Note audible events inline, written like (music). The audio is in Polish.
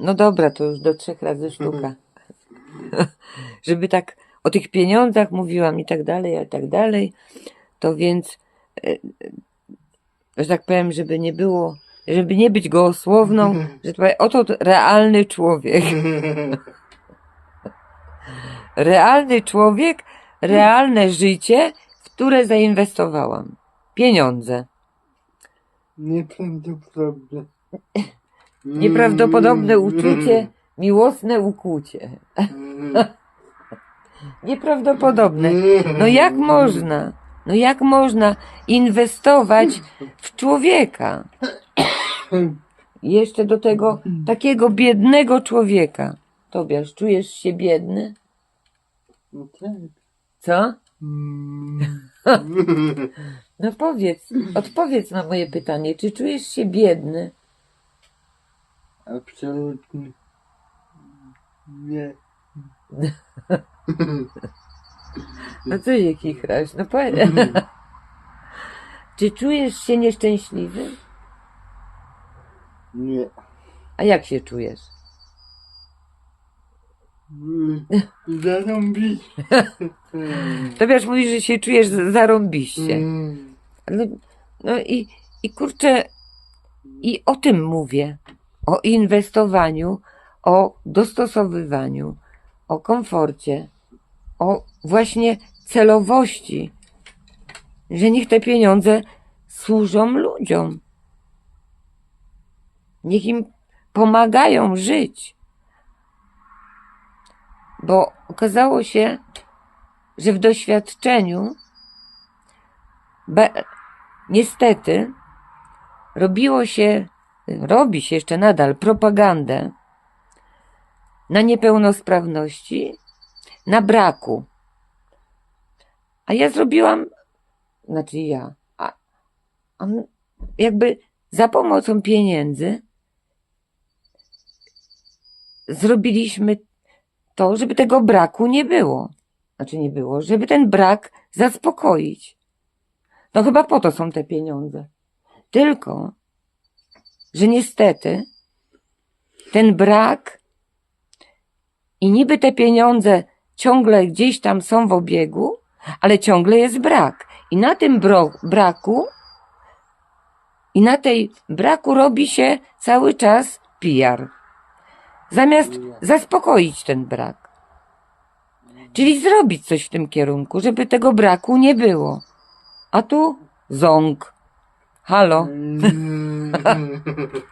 No dobra, to już do trzech razy sztuka. (laughs) Żeby tak o tych pieniądzach mówiłam i tak dalej, i tak dalej, to więc, e, e, że tak powiem, żeby nie było, żeby nie być gołosłowną, że tak powiem, oto realny człowiek. (laughs) Realny człowiek, realne życie, w które zainwestowałam. Pieniądze. Nieprawdopodobne. Nieprawdopodobne uczucie, miłosne ukłucie. Nieprawdopodobne. No jak można? No jak można inwestować w człowieka? Jeszcze do tego takiego biednego człowieka. Tobiasz, czujesz się biedny? No tak. Co? Mm. No powiedz, odpowiedz na moje pytanie. Czy czujesz się biedny? Absolutnie. (laughs) Nie. No co się chichrasz? No powiedz. (laughs) Czy czujesz się nieszczęśliwy? Nie. A jak się czujesz? (laughs) Zarąbić. Tobiasz mówi, że się czujesz zarąbiście. No, no i, i kurczę, i o tym mówię. O inwestowaniu, o dostosowywaniu, o komforcie, o właśnie celowości, że niech te pieniądze służą ludziom. Niech im pomagają żyć. Bo okazało się, że w doświadczeniu niestety robiło się, robi się jeszcze nadal propagandę na niepełnosprawności, na braku. A ja zrobiłam, znaczy ja, a, jakby za pomocą pieniędzy zrobiliśmy to, żeby tego braku nie było. Znaczy nie było, żeby ten brak zaspokoić. No chyba po to są te pieniądze. Tylko, że niestety ten brak i niby te pieniądze ciągle gdzieś tam są w obiegu, ale ciągle jest brak. I na tym braku i na tej braku robi się cały czas PR. Zamiast zaspokoić ten brak. Czyli zrobić coś w tym kierunku, żeby tego braku nie było. A tu ząg. Halo. Mm. (laughs)